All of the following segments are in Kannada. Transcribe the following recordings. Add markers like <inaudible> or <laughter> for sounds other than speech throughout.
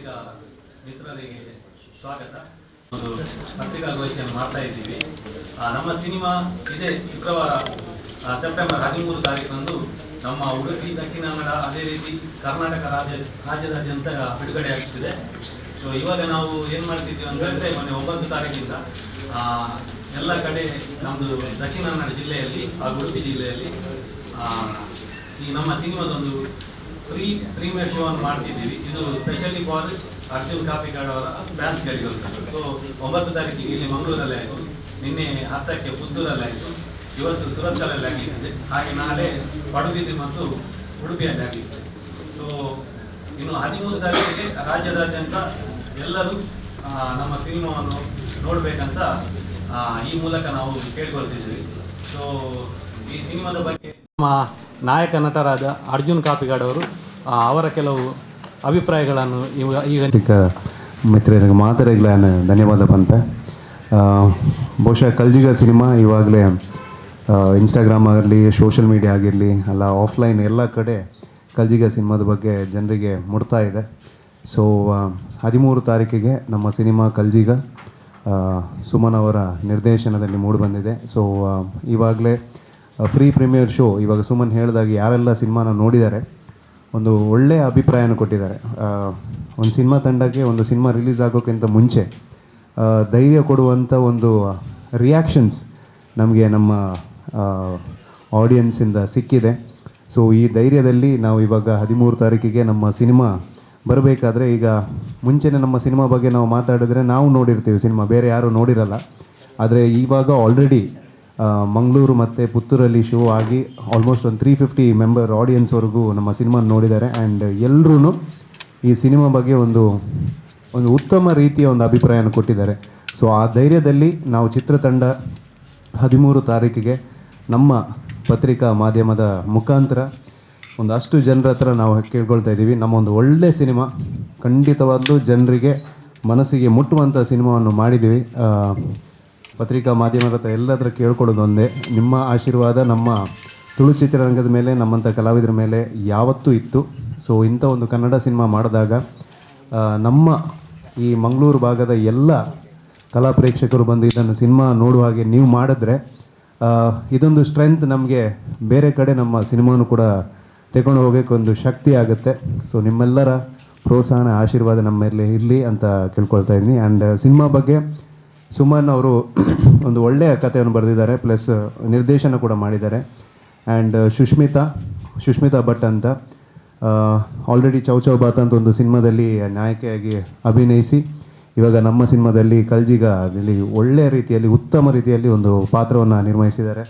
ಪತ್ರಿಕಾ ಮಿತ್ರರಿಗೆ ಸ್ವಾಗತ. ಒಂದು ಪತ್ರಿಕಾಗೋಷ್ಠಿಯನ್ನು ಮಾಡ್ತಾ ಇದ್ದೀವಿ. ನಮ್ಮ ಸಿನಿಮಾ ಇದೇ ಶುಕ್ರವಾರ ಸೆಪ್ಟೆಂಬರ್ ಹದಿಮೂರು ತಾರೀಕಂದು ನಮ್ಮ ಉಡುಪಿ, ದಕ್ಷಿಣ ಕನ್ನಡ, ಅದೇ ರೀತಿ ಕರ್ನಾಟಕ ರಾಜ್ಯ, ರಾಜ್ಯದಾದ್ಯಂತ ಬಿಡುಗಡೆ ಆಗ್ತಿದೆ. ಸೊ ಇವಾಗ ನಾವು ಏನು ಮಾಡ್ತಿದ್ದೀವಿ ಅಂತ ಹೇಳಿದ್ರೆ, ಮೊನ್ನೆ ಒಂಬತ್ತು ತಾರೀಕಿಂದ ಎಲ್ಲ ಕಡೆ ನಮ್ಮದು ದಕ್ಷಿಣ ಕನ್ನಡ ಜಿಲ್ಲೆಯಲ್ಲಿ ಹಾಗೂ ಉಡುಪಿ ಜಿಲ್ಲೆಯಲ್ಲಿ ಈ ನಮ್ಮ ಸಿನಿಮಾದೊಂದು ಫ್ರೀ ಪ್ರೀಮಿಯರ್ ಶೋ ಅನ್ನು ಮಾಡ್ತಿದ್ದೀವಿ. ಇದು ಸ್ಪೆಷಲಿ ಫಾರ್ ಅರ್ಜುನ್ ಕಾಪಿಕಾಡ್ ಅವರ ಫ್ಯಾನ್ಸ್ಗಳಿಗೋಸ್ಕರ ಸೊ ಒಂಬತ್ತು ತಾರೀಕಿಗೆ ಇಲ್ಲಿ ಮಂಗಳೂರಲ್ಲಿ ಆಯಿತು. ನಿನ್ನೆ ಹತ್ತಕ್ಕೆ ಪುತ್ತೂರಲ್ಲಿ ಆಯಿತು. ಇವತ್ತು ಸುರತ್ಕಲಲ್ಲಿ ಆಗಿರ್ತದೆ. ಹಾಗೆ ನಾಳೆ ಪಡುಬಿದ್ರಿ ಮತ್ತು ಉಡುಪಿಯಲ್ಲಿ ಆಗಿರ್ತದೆ. ಸೊ ಇನ್ನು ಹದಿಮೂರು ತಾರೀಕಿಗೆ ರಾಜ್ಯದಾದ್ಯಂತ ಎಲ್ಲರೂ ನಮ್ಮ ಸಿನಿಮಾವನ್ನು ನೋಡಬೇಕಂತ ಈ ಮೂಲಕ ನಾವು ಕೇಳ್ಕೊಳ್ತಿದ್ದೀವಿ. ಸೊ ಈ ಸಿನಿಮಾದ ಬಗ್ಗೆ ನಮ್ಮ ನಾಯಕ ನಟರಾದ ಅರ್ಜುನ್ ಕಾಪಿಗಾಡ್ ಅವರು ಅವರ ಕೆಲವು ಅಭಿಪ್ರಾಯಗಳನ್ನು ಈಗ ಮಿತ್ರರಿಗೆ ಮಾತರಿಗಳ ಧನ್ಯವಾದ ಪಂತ. ಬಹುಶಃ ಕಲ್ಜಿಗ ಸಿನಿಮಾ ಇವಾಗಲೇ ಇನ್ಸ್ಟಾಗ್ರಾಮ್ ಆಗಿರಲಿ ಸೋಷಿಯಲ್ ಮೀಡಿಯಾ ಆಗಿರಲಿ, ಅಲ್ಲ ಆಫ್ಲೈನ್ ಎಲ್ಲ ಕಡೆ ಕಲ್ಜಿಗ ಸಿನಿಮಾದ ಬಗ್ಗೆ ಜನರಿಗೆ ಮುಡ್ತಾ ಇದೆ. ಸೊ ಹದಿಮೂರು ತಾರೀಕಿಗೆ ನಮ್ಮ ಸಿನಿಮಾ ಕಲ್ಜಿಗ ಸುಮನ್ ಅವರ ನಿರ್ದೇಶನದಲ್ಲಿ ಮೂಡಿಬಂದಿದೆ ಸೊ ಇವಾಗಲೇ ಫ್ರೀ ಪ್ರೀಮಿಯರ್ ಶೋ ಇವಾಗ ಸುಮನ್ ಹೇಳಿದಾಗ ಯಾರೆಲ್ಲ ಸಿನಿಮಾನ ನೋಡಿದ್ದಾರೆ ಒಂದು ಒಳ್ಳೆಯ ಅಭಿಪ್ರಾಯನ ಕೊಟ್ಟಿದ್ದಾರೆ. ಒಂದು ಸಿನಿಮಾ ತಂಡಕ್ಕೆ ಒಂದು ಸಿನಿಮಾ ರಿಲೀಸ್ ಆಗೋಕ್ಕಿಂತ ಮುಂಚೆ ಧೈರ್ಯ ಕೊಡುವಂಥ ಒಂದು ರಿಯಾಕ್ಷನ್ಸ್ ನಮಗೆ ನಮ್ಮ ಆಡಿಯನ್ಸಿಂದ ಸಿಕ್ಕಿದೆ. ಸೊ ಈ ಧೈರ್ಯದಲ್ಲಿ ನಾವು ಇವಾಗ ಹದಿಮೂರು ತಾರೀಕಿಗೆ ನಮ್ಮ ಸಿನಿಮಾ ಬರಬೇಕಾದ್ರೆ ಈಗ ಮುಂಚೆನೇ ನಮ್ಮ ಸಿನಿಮಾ ಬಗ್ಗೆ ನಾವು ಮಾತಾಡಿದ್ರೆ ನಾವು ನೋಡಿರ್ತೀವಿ ಸಿನಿಮಾ, ಬೇರೆ ಯಾರು ನೋಡಿರಲ್ಲ. ಆದರೆ ಇವಾಗ ಆಲ್ರೆಡಿ ಮಂಗಳೂರು ಮತ್ತು ಪುತ್ತೂರಲ್ಲಿ ಶೋ ಆಗಿ ಆಲ್ಮೋಸ್ಟ್ ಒಂದು ತ್ರೀ ಫಿಫ್ಟಿ ಮೆಂಬರ್ ಆಡಿಯನ್ಸ್ವರೆಗೂ ನಮ್ಮ ಸಿನಿಮಾ ನೋಡಿದ್ದಾರೆ. ಆ್ಯಂಡ್ ಎಲ್ಲರೂ ಈ ಸಿನಿಮಾ ಬಗ್ಗೆ ಒಂದು ಒಂದು ಉತ್ತಮ ರೀತಿಯ ಒಂದು ಅಭಿಪ್ರಾಯನ ಕೊಟ್ಟಿದ್ದಾರೆ. ಸೊ ಆ ಧೈರ್ಯದಲ್ಲಿ ನಾವು ಚಿತ್ರತಂಡ ಹದಿಮೂರು ತಾರೀಕಿಗೆ ನಮ್ಮ ಪತ್ರಿಕಾ ಮಾಧ್ಯಮದ ಮುಖಾಂತರ ಒಂದು ಅಷ್ಟು ಜನರ ಹತ್ರ ನಾವು ಕೇಳ್ಕೊಳ್ತಾ ಇದ್ದೀವಿ. ನಮ್ಮ ಒಂದು ಒಳ್ಳೆ ಸಿನಿಮಾ ಖಂಡಿತವಾದ್ದು ಜನರಿಗೆ ಮನಸ್ಸಿಗೆ ಮುಟ್ಟುವಂಥ ಸಿನಿಮಾವನ್ನು ಮಾಡಿದ್ದೀವಿ. ಪತ್ರಿಕಾ ಮಾಧ್ಯಮದ ಹತ್ರ ಎಲ್ಲದರ ಕೇಳ್ಕೊಳ್ಳೋದು ಒಂದೇ. ನಿಮ್ಮ ಆಶೀರ್ವಾದ, ನಮ್ಮ ತುಳು ಚಿತ್ರರಂಗದ ಮೇಲೆ ನಮ್ಮಂಥ ಕಲಾವಿದರ ಮೇಲೆ ಯಾವತ್ತೂ ಇತ್ತು. ಸೊ ಇಂಥ ಒಂದು ಕನ್ನಡ ಸಿನಿಮಾ ಮಾಡಿದಾಗ ನಮ್ಮ ಈ ಮಂಗಳೂರು ಭಾಗದ ಎಲ್ಲ ಕಲಾ ಪ್ರೇಕ್ಷಕರು ಬಂದು ಇದನ್ನು ಸಿನಿಮಾ ನೋಡುವ ಹಾಗೆ ನೀವು ಮಾಡಿದ್ರೆ ಇದೊಂದು ಸ್ಟ್ರೆಂತ್ ನಮಗೆ ಬೇರೆ ಕಡೆ ನಮ್ಮ ಸಿನಿಮಾನು ಕೂಡ ತಗೊಂಡು ಹೋಗೋಕ್ಕೆ ಒಂದು ಶಕ್ತಿ ಆಗುತ್ತೆ. ಸೊ ನಿಮ್ಮೆಲ್ಲರ ಪ್ರೋತ್ಸಾಹನ, ಆಶೀರ್ವಾದ ನಮ್ಮ ಮೇಲೆ ಇರಲಿ ಅಂತ ಕೇಳ್ಕೊಳ್ತಾ ಇದ್ದೀನಿ. ಆ್ಯಂಡ್ ಸಿನಿಮಾ ಬಗ್ಗೆ ಸುಮನ್ ಅವರು <clears throat> ಒಂದು ಒಳ್ಳೆಯ ಕಥೆಯನ್ನು ಬರೆದಿದ್ದಾರೆ ಪ್ಲಸ್ ನಿರ್ದೇಶನ ಕೂಡ ಮಾಡಿದ್ದಾರೆ. ಆ್ಯಂಡ್ ಸುಷ್ಮಿತಾ ಸುಷ್ಮಿತಾ ಭಟ್ ಅಂತ ಆಲ್ರೆಡಿ ಚೌ ಚೌ ಬಾತ್ ಅಂತ ಒಂದು ಸಿನಿಮಾದಲ್ಲಿ ನಾಯಕಿಯಾಗಿ ಅಭಿನಯಿಸಿ, ಇವಾಗ ನಮ್ಮ ಸಿನಿಮಾದಲ್ಲಿ ಕಲ್ಜಿಗ ಇಲ್ಲಿ ಒಳ್ಳೆಯ ರೀತಿಯಲ್ಲಿ, ಉತ್ತಮ ರೀತಿಯಲ್ಲಿ ಒಂದು ಪಾತ್ರವನ್ನು ನಿರ್ವಹಿಸಿದ್ದಾರೆ.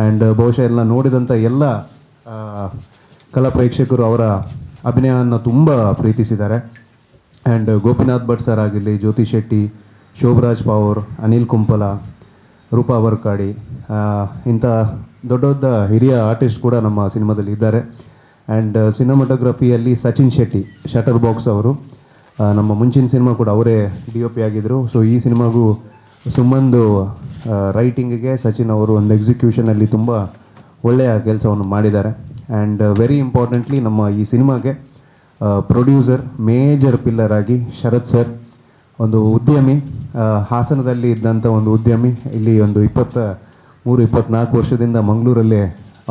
ಆ್ಯಂಡ್ ಬಹುಶಃ ಎಲ್ಲ ನೋಡಿದಂಥ ಎಲ್ಲ ಕಲಾ ಪ್ರೇಕ್ಷಕರು ಅವರ ಅಭಿನಯವನ್ನು ತುಂಬ ಪ್ರೀತಿಸಿದ್ದಾರೆ. ಆ್ಯಂಡ್ ಗೋಪಿನಾಥ್ ಭಟ್ ಸರ್ ಆಗಿರಲಿ, ಜ್ಯೋತಿ ಶೆಟ್ಟಿ ಶೋಭರಾಜ್ ಪವರ್, ಅನಿಲ್ ಕುಂಪಲ, ರೂಪಾ ವರ್ಕಾಡಿ ಇಂಥ ದೊಡ್ಡ ದೊಡ್ಡ ಹಿರಿಯ ಆರ್ಟಿಸ್ಟ್ ಕೂಡ ನಮ್ಮ ಸಿನಿಮಾದಲ್ಲಿ ಇದ್ದಾರೆ. ಆ್ಯಂಡ್ ಸಿನಿಮಾಟೋಗ್ರಫಿಯಲ್ಲಿ ಸಚಿನ್ ಶೆಟ್ಟಿ ಶಟರ್ ಬಾಕ್ಸ್ ಅವರು ನಮ್ಮ ಮುಂಚಿನ ಸಿನಿಮಾ ಕೂಡ ಅವರೇ ಡಿ ಒ ಪಿ ಆಗಿದ್ದರು ಸೊ ಈ ಸಿನಿಮಾಗೂ ಸುಮ್ಮಂದು ರೈಟಿಂಗಿಗೆ ಸಚಿನ್ ಅವರು ಒಂದು ಎಕ್ಸಿಕ್ಯೂಷನಲ್ಲಿ ತುಂಬ ಒಳ್ಳೆಯ ಕೆಲಸವನ್ನು ಮಾಡಿದ್ದಾರೆ. ಆ್ಯಂಡ್ ವೆರಿ ಇಂಪಾರ್ಟೆಂಟ್ಲಿ ನಮ್ಮ ಈ ಸಿನಿಮಾಗೆ ಪ್ರೊಡ್ಯೂಸರ್ ಮೇಜರ್ ಪಿಲ್ಲರ್ ಆಗಿ ಶರತ್ ಸರ್ ಒಂದು ಉದ್ಯಮಿ ಹಾಸನದಲ್ಲಿ ಇದ್ದಂಥ ಒಂದು ಉದ್ಯಮಿ, ಇಲ್ಲಿ ಒಂದು ಇಪ್ಪತ್ತ, ಮೂರು ಇಪ್ಪತ್ನಾಲ್ಕು ವರ್ಷದಿಂದ ಮಂಗಳೂರಲ್ಲಿ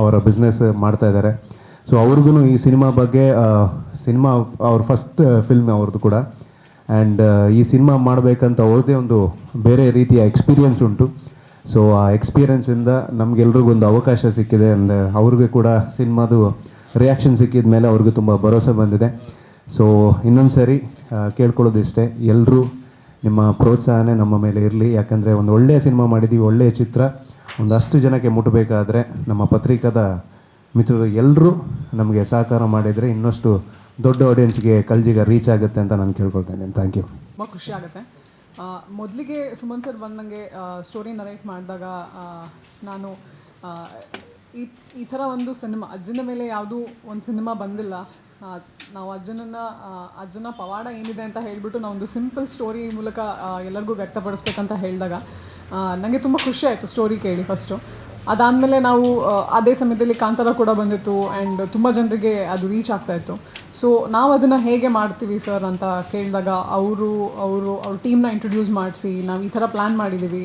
ಅವರ ಬಿಸ್ನೆಸ್ ಮಾಡ್ತಾ ಇದ್ದಾರೆ. ಸೊ ಅವ್ರಿಗೂ ಈ ಸಿನಿಮಾ ಬಗ್ಗೆ ಸಿನಿಮಾ, ಅವ್ರ ಫಸ್ಟ್ ಫಿಲ್ಮ್ ಅವ್ರದ್ದು ಕೂಡ. ಆ್ಯಂಡ್ ಈ ಸಿನಿಮಾ ಮಾಡಬೇಕಂತ ಅವ್ರದ್ದೇ ಒಂದು ಬೇರೆ ರೀತಿಯ ಎಕ್ಸ್ಪೀರಿಯನ್ಸ್ ಉಂಟು. ಸೊ ಆ ಎಕ್ಸ್ಪೀರಿಯೆನ್ಸಿಂದ ನಮಗೆಲ್ರಿಗೂ ಒಂದು ಅವಕಾಶ ಸಿಕ್ಕಿದೆ. ಆ್ಯಂಡ್ ಅವ್ರಿಗೆ ಕೂಡ ಸಿನಿಮಾದು ರಿಯಾಕ್ಷನ್ ಸಿಕ್ಕಿದ ಮೇಲೆ ಅವ್ರಿಗೂ ತುಂಬ ಭರೋಸೆ ಬಂದಿದೆ. ಸೊ ಇನ್ನೊಂದು ಸಾರಿ ಕೇಳ್ಕೊಳ್ಳೋದು ಕೇಳ್ಕೊಳ್ಳೋದಿಷ್ಟೇ. ಎಲ್ಲರೂ ನಿಮ್ಮ ಪ್ರೋತ್ಸಾಹನೇ ನಮ್ಮ ಮೇಲೆ ಇರಲಿ. ಯಾಕಂದರೆ ಒಂದು ಒಳ್ಳೆಯ ಸಿನಿಮಾ ಮಾಡಿದ್ದೀವಿ ಒಳ್ಳೆಯ ಚಿತ್ರ. ಒಂದಷ್ಟು ಜನಕ್ಕೆ ಮುಟ್ಟಬೇಕಾದ್ರೆ ನಮ್ಮ ಪತ್ರಿಕಾದ ಮಿತ್ರರು ಎಲ್ಲರೂ ನಮಗೆ ಸಹಕಾರ ಮಾಡಿದರೆ ಇನ್ನಷ್ಟು ದೊಡ್ಡ ಆಡಿಯನ್ಸ್ಗೆ ಕಲ್ಜಿಗ ರೀಚ್ ಆಗುತ್ತೆ ಅಂತ ನಾನು ಕೇಳ್ಕೊಳ್ತೇನೆ ಥ್ಯಾಂಕ್ ಯು ತುಂಬ ಖುಷಿ ಆಗುತ್ತೆ. ಮೊದಲಿಗೆ ಸುಮನ್ ಸರ್ ಬಂದಂಗೆ ಸ್ಟೋರಿ ನರೇಟ್ ಮಾಡಿದಾಗ ನಾನು ಈ ಈ ಥರ ಒಂದು ಸಿನಿಮಾ, ಅಜ್ಜನ ಮೇಲೆ ಯಾವುದೂ ಒಂದು ಸಿನಿಮಾ ಬಂದಿಲ್ಲ. ನಾವು ಅಜ್ಜನನ್ನ ಅಜ್ಜನ ಪವಾಡ ಏನಿದೆ ಅಂತ ಹೇಳಿಬಿಟ್ಟು ನಾವು ಒಂದು ಸಿಂಪಲ್ ಸ್ಟೋರಿ ಮೂಲಕ ಎಲ್ಲರಿಗೂ ವ್ಯಕ್ತಪಡಿಸ್ಬೇಕಂತ ಹೇಳಿದಾಗ ನನಗೆ ತುಂಬ ಖುಷಿ ಆಯಿತು ಸ್ಟೋರಿ ಕೇಳಿ ಫಸ್ಟು ಅದಾದಮೇಲೆ ನಾವು ಅದೇ ಸಮಯದಲ್ಲಿ ಕಾಂತಾರ ಕೂಡ ಬಂದಿತ್ತು ಆ್ಯಂಡ್ ತುಂಬ ಜನರಿಗೆ ಅದು ರೀಚ್ ಆಗ್ತಾ ಇತ್ತು. ಸೊ ನಾವು ಅದನ್ನು ಹೇಗೆ ಮಾಡ್ತೀವಿ ಸರ್ ಅಂತ ಕೇಳಿದಾಗ, ಅವರು ಅವರು, ಅವ್ರ ಟೀಮ್ನ ಇಂಟ್ರೊಡ್ಯೂಸ್ ಮಾಡಿಸಿ, ನಾವು ಈ ಥರ ಪ್ಲ್ಯಾನ್ ಮಾಡಿದ್ದೀವಿ.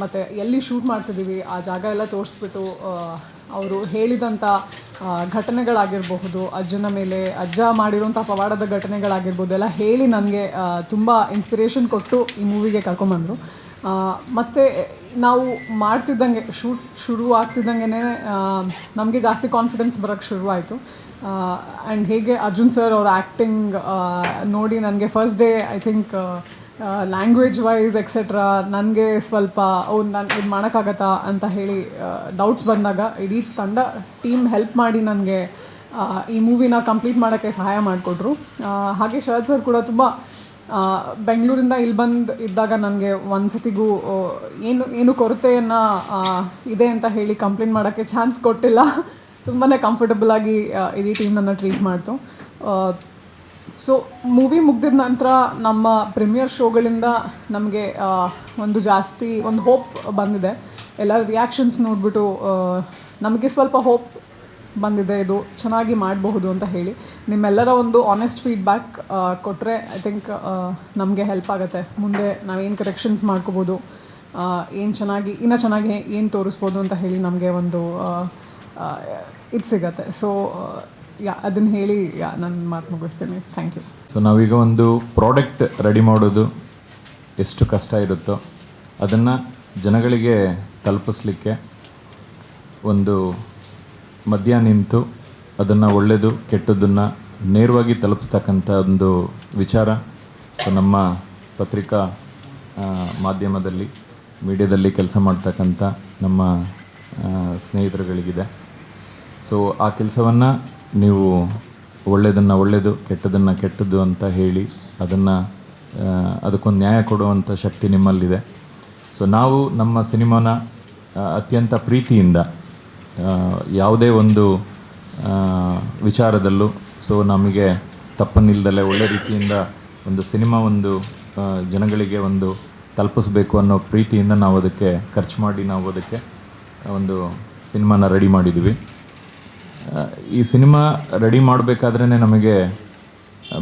ಮತ್ತು ಎಲ್ಲಿ ಶೂಟ್ ಮಾಡ್ತಿದ್ದೀವಿ ಆ ಜಾಗ ಎಲ್ಲ ತೋರಿಸ್ಬಿಟ್ಟು ಅವರು ಹೇಳಿದಂಥ ಘಟನೆಗಳಾಗಿರಬಹುದು, ಅಜ್ಜನ ಮೇಲೆ, ಅಜ್ಜ ಮಾಡಿರೋಂಥ ಪವಾಡದ ಘಟನೆಗಳಾಗಿರ್ಬೋದು ಎಲ್ಲ ಹೇಳಿ ನನಗೆ ತುಂಬ ಇನ್ಸ್ಪಿರೇಷನ್ ಕೊಟ್ಟು ಈ ಮೂವಿಗೆ ಕರ್ಕೊಂಬಂದರು ಮತ್ತು ನಾವು ಮಾಡ್ತಿದ್ದಂಗೆ ಶೂಟ್ ಶುರು ಆಗ್ತಿದ್ದಂಗೆ ನಮಗೆ ಜಾಸ್ತಿ ಕಾನ್ಫಿಡೆನ್ಸ್ ಬರೋಕ್ಕೆ ಶುರುವಾಯಿತು. ಆ್ಯಂಡ್ ಹೇಗೆ ಅರ್ಜುನ್ ಸರ್ ಅವ್ರ ಆ್ಯಕ್ಟಿಂಗ್ ನೋಡಿ ನನಗೆ first day I think language wise etcetera ನನಗೆ ಸ್ವಲ್ಪ, ಓ, ನಾನು, ಇದು ಮಾಡೋಕ್ಕಾಗತ್ತಾ ಅಂತ ಹೇಳಿ ಡೌಟ್ಸ್ ಬಂದಾಗ ಇಡೀ ತಂಡ ಟೀಮ್ ಹೆಲ್ಪ್ ಮಾಡಿ ನನಗೆ ಈ ಮೂವಿನ ಕಂಪ್ಲೀಟ್ ಮಾಡೋಕ್ಕೆ ಸಹಾಯ ಮಾಡಿಕೊಟ್ರು. ಹಾಗೆ ಶರತ್ ಸರ್ ಕೂಡ ತುಂಬ ಬೆಂಗಳೂರಿಂದ ಇಲ್ಲಿ ಬಂದು ಇದ್ದಾಗ ನನಗೆ ಒಂದು ಸತಿಗೂ ಏನು ಏನು ಕೊರತೆಯನ್ನು ಇದೆ ಅಂತ ಹೇಳಿ ಕಂಪ್ಲೇಂಟ್ ಮಾಡೋಕ್ಕೆ ಚಾನ್ಸ್ ಕೊಟ್ಟಿಲ್ಲ. ತುಂಬಾ ಕಂಫರ್ಟಬಲ್ ಆಗಿ ಇಡೀ ಟೀಮನ್ನು ಟ್ರೀಟ್ ಮಾಡ್ತು. ಸೊ ಮೂವಿ ಮುಗ್ದಿದ ನಂತರ ನಮ್ಮ ಪ್ರೀಮಿಯರ್ ಶೋಗಳಿಂದ ನಮಗೆ ಒಂದು ಜಾಸ್ತಿ ಒಂದು ಹೋಪ್ ಬಂದಿದೆ. ಎಲ್ಲ ರಿಯಾಕ್ಷನ್ಸ್ ನೋಡಿಬಿಟ್ಟು ನಮಗೆ ಸ್ವಲ್ಪ ಹೋಪ್ ಬಂದಿದೆ. ಇದು ಚೆನ್ನಾಗಿ ಮಾಡಬಹುದು ಅಂತ ಹೇಳಿ. ನಿಮ್ಮೆಲ್ಲರ ಒಂದು ಆನೆಸ್ಟ್ ಫೀಡ್ಬ್ಯಾಕ್ ಕೊಟ್ಟರೆ ಐ ಥಿಂಕ್ ನಮಗೆ ಹೆಲ್ಪ್ ಆಗುತ್ತೆ. ಮುಂದೆ ನಾವೇನು ಕರೆಕ್ಷನ್ಸ್ ಮಾಡ್ಕೋಬೋದು ಏನು ಚೆನ್ನಾಗಿ, ಇನ್ನು ಚೆನ್ನಾಗಿ ಏನು ತೋರಿಸ್ಬೋದು ಅಂತ ಹೇಳಿ ನಮಗೆ ಒಂದು ಇದು ಸಿಗತ್ತೆ. ಸೊ ಯಾ ಅದನ್ನು ಹೇಳಿ, ಯಾ, ನಾನು ಮಾತು ಮುಗಿಸ್ತೇನೆ. ಥ್ಯಾಂಕ್ ಯು ಸೊ ನಾವೀಗ ಒಂದು ಪ್ರಾಡಕ್ಟ್ ರೆಡಿ ಮಾಡೋದು ಎಷ್ಟು ಕಷ್ಟ ಇರುತ್ತೋ ಅದನ್ನು ಜನಗಳಿಗೆ ತಲುಪಿಸ್ಲಿಕ್ಕೆ ಒಂದು ಮಧ್ಯ ನಿಂತು ಅದನ್ನು ಒಳ್ಳೆಯದು ಕೆಟ್ಟದ್ದನ್ನು ನೇರವಾಗಿ ತಲುಪಿಸ್ತಕ್ಕಂಥ ಒಂದು ವಿಚಾರ. ಸೊ ನಮ್ಮ ಪತ್ರಿಕಾ ಮಾಧ್ಯಮದಲ್ಲಿ, ಮೀಡಿಯಾದಲ್ಲಿ ಕೆಲಸ ಮಾಡ್ತಕ್ಕಂಥ ನಮ್ಮ ಸ್ನೇಹಿತರುಗಳಿಗಿದೆ. ಸೊ ಆ ಕೆಲಸವನ್ನು ನೀವು ಒಳ್ಳೆಯದನ್ನು ಒಳ್ಳೆಯದು, ಕೆಟ್ಟದನ್ನು ಕೆಟ್ಟದ್ದು ಅಂತ ಹೇಳಿ ಅದನ್ನು ಅದಕ್ಕೊಂದು ನ್ಯಾಯ ಕೊಡುವಂಥ ಶಕ್ತಿ ನಿಮ್ಮಲ್ಲಿದೆ. ಸೊ ನಾವು ನಮ್ಮ ಸಿನಿಮಾನ ಅತ್ಯಂತ ಪ್ರೀತಿಯಿಂದ ಯಾವುದೇ ಒಂದು ವಿಚಾರದಲ್ಲೂ, ಸೊ ನಮಗೆ ತಪ್ಪನ್ನಿಲ್ದಲೆ ಒಳ್ಳೆ ರೀತಿಯಿಂದ ಒಂದು ಸಿನಿಮಾ ಒಂದು ಜನಗಳಿಗೆ ಒಂದು ತಲುಪಿಸ್ಬೇಕು ಅನ್ನೋ ಪ್ರೀತಿಯಿಂದ ನಾವು ಅದಕ್ಕೆ ಖರ್ಚು ಮಾಡಿ ನಾವು ಅದಕ್ಕೆ ಒಂದು ಸಿನಿಮಾನ ರೆಡಿ ಮಾಡಿದ್ದೀವಿ ಈ ಸಿನಿಮಾ ರೆಡಿ ಮಾಡಬೇಕಾದ್ರೇ ನಮಗೆ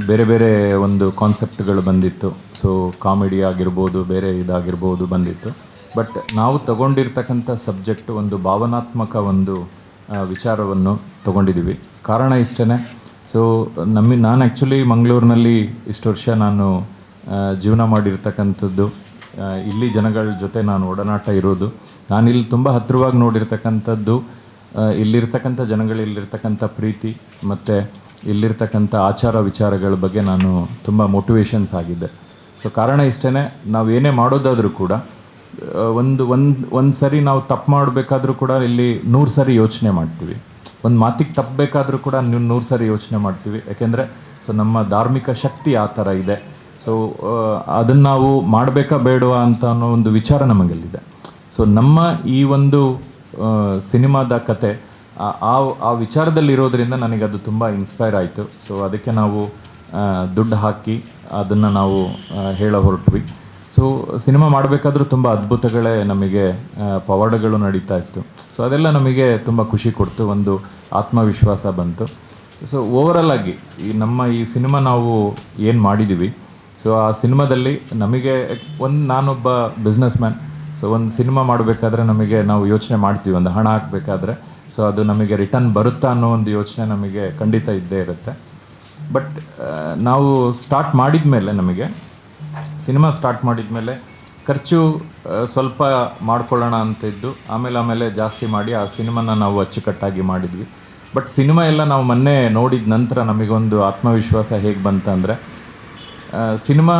ಬೇರೆ ಬೇರೆ ಒಂದು ಕಾನ್ಸೆಪ್ಟ್ಗಳು ಬಂದಿತ್ತು. ಸೊ ಕಾಮಿಡಿ ಆಗಿರ್ಬೋದು, ಬೇರೆ ಇದಾಗಿರ್ಬೋದು ಬಂದಿತ್ತು. ಬಟ್ ನಾವು ತಗೊಂಡಿರ್ತಕ್ಕಂಥ ಸಬ್ಜೆಕ್ಟ್ ಒಂದು ಭಾವನಾತ್ಮಕ ಒಂದು ವಿಚಾರವನ್ನು ತಗೊಂಡಿದ್ದೀವಿ. ಕಾರಣ ಇಷ್ಟೇ ಸೊ ನಮ್ಮ, ನಾನು ಆ್ಯಕ್ಚುಲಿ ಮಂಗಳೂರಿನಲ್ಲಿ ಇಷ್ಟು ವರ್ಷ ನಾನು ಜೀವನ ಮಾಡಿರ್ತಕ್ಕಂಥದ್ದು. ಇಲ್ಲಿ ಜನಗಳ ಜೊತೆ ನಾನು ಒಡನಾಟ ಇರೋದು. ನಾನಿಲ್ಲಿ ತುಂಬ ಹತ್ತಿರವಾಗಿ ನೋಡಿರ್ತಕ್ಕಂಥದ್ದು. ಇಲ್ಲಿರ್ತಕ್ಕಂಥ ಜನಗಳು, ಇಲ್ಲಿರ್ತಕ್ಕಂಥ ಪ್ರೀತಿ ಮತ್ತು ಇಲ್ಲಿರ್ತಕ್ಕಂಥ ಆಚಾರ ವಿಚಾರಗಳ ಬಗ್ಗೆ ನಾನು ತುಂಬ ಮೋಟಿವೇಶನ್ಸ್ ಆಗಿದ್ದೆ. ಸೊ ಕಾರಣ ಇಷ್ಟೇ ನಾವು ಏನೇ ಮಾಡೋದಾದರೂ ಕೂಡ ಒಂದು ಒಂದು ಒಂದು ಸರಿ ನಾವು ತಪ್ಪು ಮಾಡಬೇಕಾದ್ರೂ ಕೂಡ ಇಲ್ಲಿ ನೂರು ಸರಿ ಯೋಚನೆ ಮಾಡ್ತೀವಿ. ಒಂದು ಮಾತಿಗೆ ತಪ್ಪಬೇಕಾದ್ರೂ ಕೂಡ ನೀವು ನೂರು ಸರಿ ಯೋಚನೆ ಮಾಡ್ತೀವಿ. ಯಾಕೆಂದರೆ, ಸೊ, ನಮ್ಮ ಧಾರ್ಮಿಕ ಶಕ್ತಿ ಆ ಥರ ಇದೆ. ಸೊ ಅದನ್ನು ನಾವು ಮಾಡಬೇಕಾ ಬೇಡವಾ ಅಂತ ಅನ್ನೋ ಒಂದು ವಿಚಾರ ನಮಗಲ್ಲಿದೆ. ಸೊ ನಮ್ಮ ಈ ಒಂದು ಸಿನಿಮಾದ ಕತೆ, ಆ- ಆ ವಿಚಾರದಲ್ಲಿ ಇರೋದ್ರಿಂದ ನನಗೆ ಅದು ತುಂಬ ಇನ್ಸ್ಪೈರ್ ಆಯಿತು. ಸೊ ಅದಕ್ಕೆ ನಾವು ದುಡ್ಡು ಹಾಕಿ ಅದನ್ನು ನಾವು ಹೇಳ ಹೊರಟ್ವಿ. ಸೊ ಸಿನಿಮಾ ಮಾಡಬೇಕಾದ್ರೂ ತುಂಬ ಅದ್ಭುತಗಳೇ ನಮಗೆ ಪವಾಡಗಳು ನಡೀತಾ ಇತ್ತು. ಸೊ ಅದೆಲ್ಲ ನಮಗೆ ತುಂಬ ಖುಷಿ ಕೊಡ್ತು. ಒಂದು ಆತ್ಮವಿಶ್ವಾಸ ಬಂತು. ಸೊ ಓವರಲ್ ಆಗಿ ಈ ನಮ್ಮ ಈ ಸಿನಿಮಾ ನಾವು ಏನು ಮಾಡಿದ್ದೀವಿ ಸೊ ಆ ಸಿನಿಮಾದಲ್ಲಿ ನಮಗೆ, ಒಂದು ನಾನೊಬ್ಬ ಬಿಸ್ನೆಸ್ ಮ್ಯಾನ್ ಸೊ ಒಂದು ಸಿನಿಮಾ ಮಾಡಬೇಕಾದ್ರೆ ನಮಗೆ ನಾವು ಯೋಚನೆ ಮಾಡ್ತೀವಿ. ಒಂದು ಹಣ ಹಾಕಬೇಕಾದ್ರೆ. ಸೊ ಅದು ನಮಗೆ ರಿಟರ್ನ್ ಬರುತ್ತಾ ಅನ್ನೋ ಒಂದು ಯೋಚನೆ ನಮಗೆ ಖಂಡಿತ ಇದ್ದೇ ಇರುತ್ತೆ. ಬಟ್ ನಾವು ಸ್ಟಾರ್ಟ್ ಮಾಡಿದ ಮೇಲೆ ನಮಗೆ, ಸಿನಿಮಾ ಸ್ಟಾರ್ಟ್ ಮಾಡಿದ ಮೇಲೆ ಖರ್ಚು ಸ್ವಲ್ಪ ಮಾಡ್ಕೊಳ್ಳೋಣ ಅಂತ ಇದ್ದು ಆಮೇಲೆ ಆಮೇಲೆ ಜಾಸ್ತಿ ಮಾಡಿ ಆ ಸಿನಿಮಾನ ನಾವು ಅಚ್ಚುಕಟ್ಟಾಗಿ ಮಾಡಿದ್ವಿ. ಬಟ್ ಸಿನಿಮಾ ಎಲ್ಲ ನಾವು ಮೊನ್ನೆ ನೋಡಿದ ನಂತರ ನಮಗೊಂದು ಆತ್ಮವಿಶ್ವಾಸ ಹೇಗೆ ಬಂತಂದರೆ ಸಿನಿಮಾ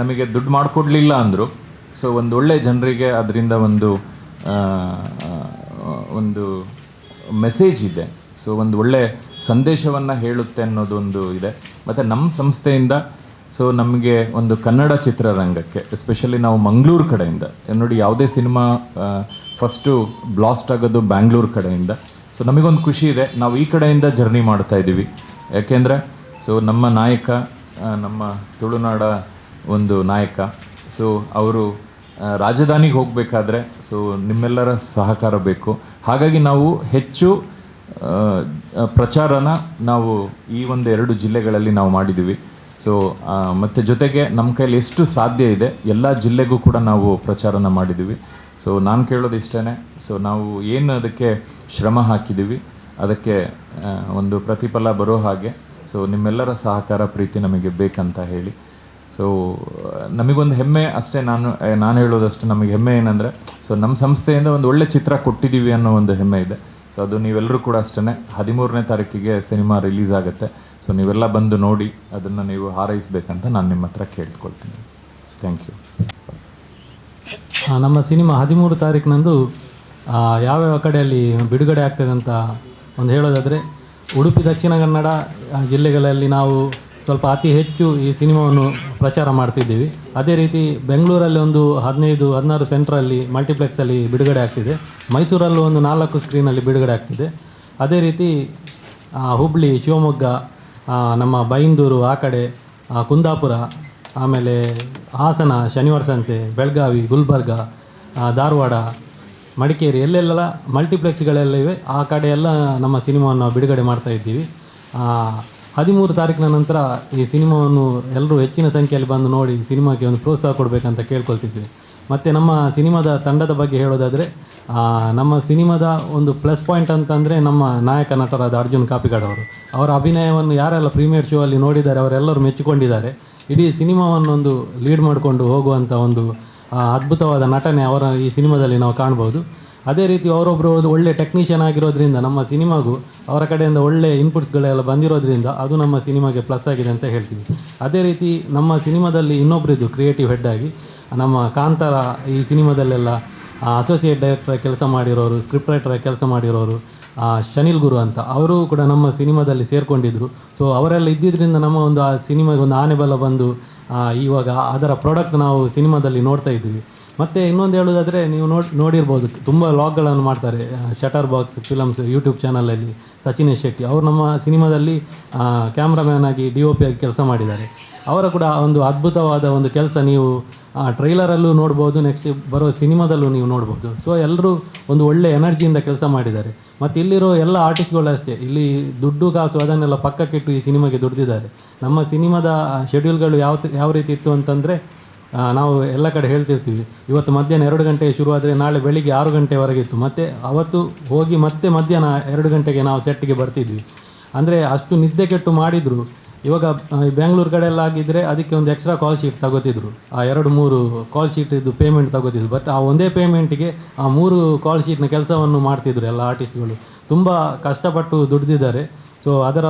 ನಮಗೆ ದುಡ್ಡು ಮಾಡಿಕೊಡ್ಲಿಲ್ಲ ಅಂದರು. ಸೊ ಒಂದು ಒಳ್ಳೆ ಜನರಿಗೆ ಅದರಿಂದ ಒಂದು ಒಂದು ಮೆಸೇಜ್ ಇದೆ. ಸೊ ಒಂದು ಒಳ್ಳೆ ಸಂದೇಶವನ್ನು ಹೇಳುತ್ತೆ ಅನ್ನೋದೊಂದು ಇದೆ. ಮತ್ತು ನಮ್ಮ ಸಂಸ್ಥೆಯಿಂದ ಸೊ ನಮಗೆ ಒಂದು ಕನ್ನಡ ಚಿತ್ರರಂಗಕ್ಕೆ ಎಸ್ಪೆಷಲಿ ನಾವು ಮಂಗಳೂರು ಕಡೆಯಿಂದ, ನೋಡಿ ಯಾವುದೇ ಸಿನಿಮಾ ಫಸ್ಟು ಬ್ಲಾಸ್ಟ್ ಆಗೋದು ಬ್ಯಾಂಗ್ಳೂರು ಕಡೆಯಿಂದ. ಸೊ ನಮಗೊಂದು ಖುಷಿ ಇದೆ. ನಾವು ಈ ಕಡೆಯಿಂದ ಜರ್ನಿ ಮಾಡ್ತಾ ಇದ್ದೀವಿ. ಯಾಕೆಂದರೆ ಸೊ ನಮ್ಮ ನಾಯಕ ನಮ್ಮ ತುಳುನಾಡ ಒಂದು ನಾಯಕ. ಸೊ ಅವರು ರಾಜಧಾನಿಗೆ ಹೋಗಬೇಕಾದ್ರೆ ಸೊ ನಿಮ್ಮೆಲ್ಲರ ಸಹಕಾರ ಬೇಕು. ಹಾಗಾಗಿ ನಾವು ಹೆಚ್ಚು ಪ್ರಚಾರನ ನಾವು ಈ ಒಂದು ಎರಡು ಜಿಲ್ಲೆಗಳಲ್ಲಿ ನಾವು ಮಾಡಿದ್ದೀವಿ. ಸೊ ಮತ್ತು ಜೊತೆಗೆ ನಮ್ಮ ಕೈಯಲ್ಲಿ ಎಷ್ಟು ಸಾಧ್ಯ ಇದೆ, ಎಲ್ಲ ಜಿಲ್ಲೆಗೂ ಕೂಡ ನಾವು ಪ್ರಚಾರನ ಮಾಡಿದ್ದೀವಿ. ಸೊ, ನಾನು ಕೇಳೋದು ಇಷ್ಟೇ ಸೊ, ನಾವು ಏನು ಅದಕ್ಕೆ ಶ್ರಮ ಹಾಕಿದ್ದೀವಿ, ಅದಕ್ಕೆ ಒಂದು ಪ್ರತಿಫಲ ಬರೋ ಹಾಗೆ. ಸೊ, ನಿಮ್ಮೆಲ್ಲರ ಸಹಕಾರ ಪ್ರೀತಿ ನಮಗೆ ಬೇಕಂತ ಹೇಳಿ. ಸೊ ನಮಗೊಂದು ಹೆಮ್ಮೆ ಅಷ್ಟೇ ನಾನು ನಾನು ಹೇಳೋದಷ್ಟೇ ನಮಗೆ ಹೆಮ್ಮೆ ಏನಂದರೆ ಸೊ ನಮ್ಮ ಸಂಸ್ಥೆಯಿಂದ ಒಂದು ಒಳ್ಳೆ ಚಿತ್ರ ಕೊಟ್ಟಿದ್ದೀವಿ ಅನ್ನೋ ಒಂದು ಹೆಮ್ಮೆ ಇದೆ. ಸೊ ಅದು ನೀವೆಲ್ಲರೂ ಕೂಡ ಅಷ್ಟೇ ಹದಿಮೂರನೇ ತಾರೀಕಿಗೆ ಸಿನಿಮಾ ರಿಲೀಸ್ ಆಗುತ್ತೆ. ಸೊ ನೀವೆಲ್ಲ ಬಂದು ನೋಡಿ, ಅದನ್ನು ನೀವು ಹಾರೈಸಬೇಕಂತ ನಾನು ನಿಮ್ಮ ಹತ್ರ ಕೇಳ್ಕೊಳ್ತೀನಿ. ಥ್ಯಾಂಕ್ ಯು ನಮ್ಮ ಸಿನಿಮಾ ಹದಿಮೂರು ತಾರೀಕಿನಂದು ಯಾವ್ಯಾವ ಕಡೆಯಲ್ಲಿ ಬಿಡುಗಡೆ ಆಗ್ತದೆ ಅಂತ ಒಂದು ಹೇಳೋದಾದರೆ, ಉಡುಪಿ, ದಕ್ಷಿಣ ಕನ್ನಡ ಜಿಲ್ಲೆಗಳಲ್ಲಿ ನಾವು ಸ್ವಲ್ಪ ಅತಿ ಹೆಚ್ಚು ಈ ಸಿನಿಮಾವನ್ನು ಪ್ರಚಾರ ಮಾಡ್ತಿದ್ದೀವಿ. ಅದೇ ರೀತಿ ಬೆಂಗಳೂರಲ್ಲಿ ಒಂದು ಹದಿನೈದು, ಹದಿನಾರು ಸೆಂಟ್ರಲ್ಲಿ ಮಲ್ಟಿಪ್ಲೆಕ್ಸಲ್ಲಿ ಬಿಡುಗಡೆ ಆಗ್ತಿದೆ. ಮೈಸೂರಲ್ಲೂ ಒಂದು ನಾಲ್ಕು ಸ್ಕ್ರೀನಲ್ಲಿ ಬಿಡುಗಡೆ ಆಗ್ತಿದೆ. ಅದೇ ರೀತಿ ಹುಬ್ಬಳ್ಳಿ ಶಿವಮೊಗ್ಗ ನಮ್ಮ ಬೈಂದೂರು, ಆ ಕಡೆ ಕುಂದಾಪುರ, ಆಮೇಲೆ ಹಾಸನ, ಶನಿವಾರ ಸಂತೆ, ಬೆಳಗಾವಿ, ಗುಲ್ಬರ್ಗ ಧಾರವಾಡ, ಮಡಿಕೇರಿ ಎಲ್ಲೆಲ್ಲ ಮಲ್ಟಿಪ್ಲೆಕ್ಸ್ಗಳೆಲ್ಲ ಇವೆ. ಆ ಕಡೆ ಎಲ್ಲ ನಮ್ಮ ಸಿನಿಮಾವನ್ನು ಬಿಡುಗಡೆ ಮಾಡ್ತಾ ಇದ್ದೀವಿ. ಹದಿಮೂರು ತಾರೀಕಿನ ನಂತರ ಈ ಸಿನಿಮಾವನ್ನು ಎಲ್ಲರೂ ಹೆಚ್ಚಿನ ಸಂಖ್ಯೆಯಲ್ಲಿ ಬಂದು ನೋಡಿ ಸಿನಿಮಾಕ್ಕೆ ಒಂದು ಪ್ರೋತ್ಸಾಹ ಕೊಡಬೇಕಂತ ಕೇಳ್ಕೊಳ್ತಿದ್ವಿ. ಮತ್ತು ನಮ್ಮ ಸಿನಿಮಾದ ತಂಡದ ಬಗ್ಗೆ ಹೇಳೋದಾದರೆ ನಮ್ಮ ಸಿನಿಮಾದ ಒಂದು ಪ್ಲಸ್ ಪಾಯಿಂಟ್ ಅಂತಂದರೆ ನಮ್ಮ ನಾಯಕ ನಟರಾದ ಅರ್ಜುನ್ ಕಾಪಿಗಾಡ್ ಅವರು. ಅವರ ಅಭಿನಯವನ್ನು ಯಾರೆಲ್ಲ ಪ್ರೀಮಿಯರ್ ಶೋ ಅಲ್ಲಿ ನೋಡಿದ್ದಾರೆ ಅವರೆಲ್ಲರೂ ಮೆಚ್ಚಿಕೊಂಡಿದ್ದಾರೆ. ಇಡೀ ಸಿನಿಮಾವನ್ನೊಂದು ಲೀಡ್ ಮಾಡಿಕೊಂಡು ಹೋಗುವಂಥ ಒಂದು ಅದ್ಭುತವಾದ ನಟನೆ ಅವರ ಈ ಸಿನಿಮಾದಲ್ಲಿ ನಾವು ಕಾಣ್ಬೋದು. ಅದೇ ರೀತಿ ಅವರೊಬ್ಬರು ಒಳ್ಳೆ ಟೆಕ್ನಿಷಿಯನ್ ಆಗಿರೋದ್ರಿಂದ, ನಮ್ಮ ಸಿನಿಮಾಗೂ ಅವರ ಕಡೆಯಿಂದ ಒಳ್ಳೆ ಇನ್ಪುಟ್ಸ್ಗಳೆಲ್ಲ ಬಂದಿರೋದ್ರಿಂದ ಅದು ನಮ್ಮ ಸಿನಿಮಾಗೆ ಪ್ಲಸ್ ಆಗಿದೆ ಅಂತ ಹೇಳ್ತೀವಿ. ಅದೇ ರೀತಿ ನಮ್ಮ ಸಿನಿಮಾದಲ್ಲಿ ಇನ್ನೊಬ್ಬರಿದ್ದು ಕ್ರಿಯೇಟಿವ್ ಹೆಡ್ ಆಗಿ, ನಮ್ಮ ಕಾಂತಾರ ಈ ಸಿನಿಮಾದಲ್ಲೆಲ್ಲ ಅಸೋಸಿಯೇಟ್ ಡೈರೆಕ್ಟರ್ ಕೆಲಸ ಮಾಡಿರೋರು ಸ್ಕ್ರಿಪ್ಟ್ ರೈಟರ್ ಕೆಲಸ ಮಾಡಿರೋರು ಶನಿಲ್ ಗುರು ಅಂತ, ಅವರು ಕೂಡ ನಮ್ಮ ಸಿನಿಮಾದಲ್ಲಿ ಸೇರಿಕೊಂಡಿದ್ರು. ಸೊ ಅವರೆಲ್ಲ ಇದ್ದಿದ್ದರಿಂದ ನಮ್ಮ ಒಂದು ಆ ಸಿನಿಮಾಗೆ ಒಂದು ಆನೆಬಲ ಬಂದು ಇವಾಗ ಅದರ ಪ್ರಾಡಕ್ಟ್ ನಾವು ಸಿನಿಮಾದಲ್ಲಿ ನೋಡ್ತಾ ಇದ್ದೀವಿ. ಮತ್ತು ಇನ್ನೊಂದು ಹೇಳೋದಾದರೆ ನೀವು ನೋಡಿ, ನೋಡಿರ್ಬೋದು, ತುಂಬ ಲಾಗ್ಗಳನ್ನು ಮಾಡ್ತಾರೆ ಶಟರ್ ಬಾಕ್ಸ್ ಫಿಲಮ್ಸ್ ಯೂಟ್ಯೂಬ್ ಚಾನಲಲ್ಲಿ ಸಚಿನ್ ಶೆಟ್ಟಿ. ಅವರು ನಮ್ಮ ಸಿನಿಮಾದಲ್ಲಿ ಕ್ಯಾಮ್ರಾಮ್ಯಾನ್ ಆಗಿ ಡಿ ಒ ಪಿ ಆಗಿ ಕೆಲಸ ಮಾಡಿದ್ದಾರೆ. ಅವರ ಕೂಡ ಒಂದು ಅದ್ಭುತವಾದ ಒಂದು ಕೆಲಸ ನೀವು ಟ್ರೈಲರಲ್ಲೂ ನೋಡ್ಬೋದು ನೆಕ್ಸ್ಟ್ ಬರೋ ಸಿನಿಮಾದಲ್ಲೂ ನೀವು ನೋಡ್ಬೋದು. ಸೊ ಎಲ್ಲರೂ ಒಂದು ಒಳ್ಳೆ ಎನರ್ಜಿಯಿಂದ ಕೆಲಸ ಮಾಡಿದ್ದಾರೆ. ಮತ್ತು ಇಲ್ಲಿರೋ ಎಲ್ಲ ಆರ್ಟಿಸ್ಟ್ಗಳು ಅಷ್ಟೇ. ಇಲ್ಲಿ ದುಡ್ಡು ಕಾಸು ಅದನ್ನೆಲ್ಲ ಪಕ್ಕಕ್ಕಿಟ್ಟು ಈ ಸಿನಿಮಾಗೆ ದುಡ್ದಿದ್ದಾರೆ. ನಮ್ಮ ಸಿನಿಮಾದ ಶೆಡ್ಯೂಲ್ಗಳು ಯಾವ ಯಾವ ರೀತಿ ಇತ್ತು ಅಂತಂದರೆ ನಾವು ಎಲ್ಲ ಕಡೆ ಹೇಳ್ತಿರ್ತೀವಿ. ಇವತ್ತು ಮಧ್ಯಾಹ್ನ ಎರಡು ಗಂಟೆಗೆ ಶುರುವಾದರೆ ನಾಳೆ ಬೆಳಿಗ್ಗೆ ಆರು ಗಂಟೆವರೆಗಿತ್ತು ಮತ್ತು ಅವತ್ತು ಹೋಗಿ ಮತ್ತೆ ಮಧ್ಯಾಹ್ನ ಎರಡು ಗಂಟೆಗೆ ನಾವು ಸೆಟ್ಟಿಗೆ ಬರ್ತಿದ್ವಿ. ಅಂದರೆ ಅಷ್ಟು ನಿದ್ದೆ ಕೆಟ್ಟು ಮಾಡಿದ್ರು. ಇವಾಗ ಬೆಂಗಳೂರು ಕಡೆ ಎಲ್ಲ ಆಗಿದ್ದರೆ ಅದಕ್ಕೆ ಒಂದು ಎಕ್ಸ್ಟ್ರಾ ಕಾಲ್ ಶೀಟ್ ತಗೋತಿದ್ರು. ಆ ಎರಡು ಮೂರು ಕಾಲ್ ಶೀಟ್ ಇದ್ದು ಪೇಮೆಂಟ್ ತಗೋತಿದ್ರು. ಬಟ್ ಆ ಒಂದೇ ಪೇಮೆಂಟಿಗೆ ಆ ಮೂರು ಕಾಲ್ ಶೀಟ್ನ ಕೆಲಸವನ್ನು ಮಾಡ್ತಿದ್ರು ಎಲ್ಲ ಆರ್ಟಿಸ್ಟ್ಗಳು ತುಂಬ ಕಷ್ಟಪಟ್ಟು ದುಡ್ದಿದ್ದಾರೆ. ಸೊ ಅದರ